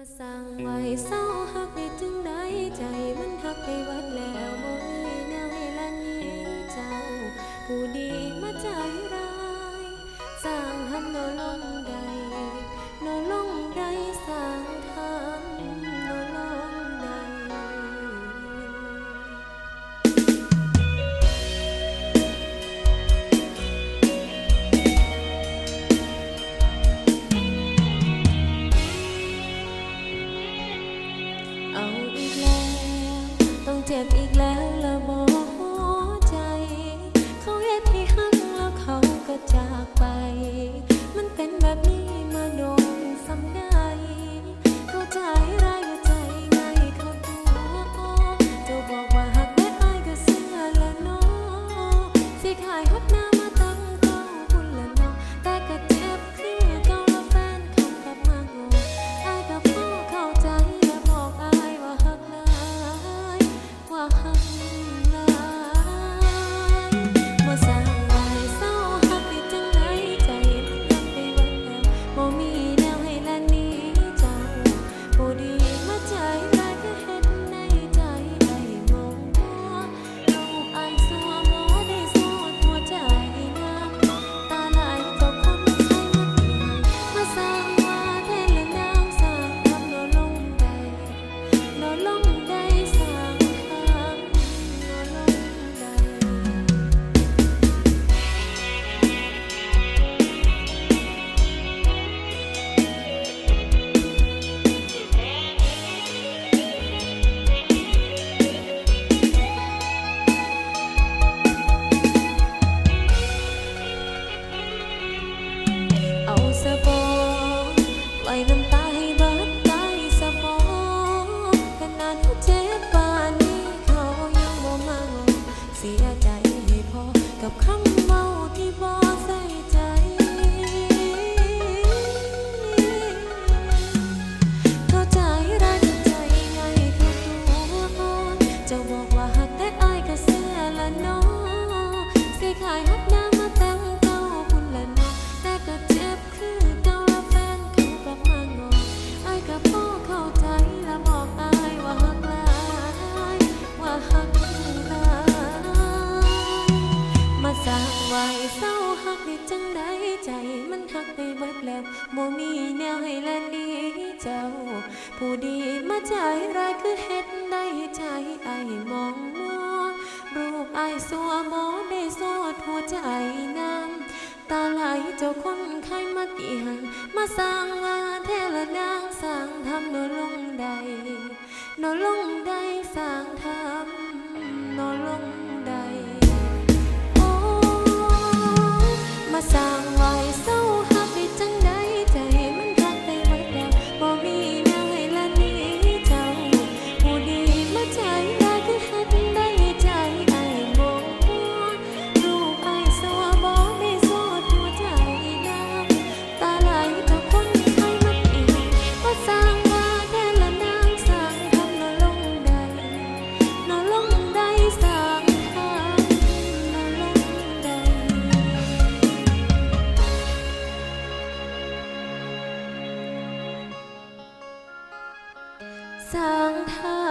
มาสร้างไว้เศร้าหักได้จึงได้ใจมันหักไปวัดแล้วบ่มีแนวให้ละนี้เจ้า ผู้ดีมาใจร้าย สร้างหันเอาลงได้ เมาที่บ่ใส หักได้จังได้ใจมันหักไปเบิดแล้วบ่มีแนวให้แลดี้เจ้า ผู้ดีมาใจร้ายคือเฮ็ดได้ใจไอมองมัวรูปไอสัวบ่ได้โซดหัวใจน้ำตาไหลเจ้าคนไข้มาเตียงมาสร้างว่าเท้ละนางสร้างทำโนลงใดโนลงใดสร้างทำโนลง 桑塔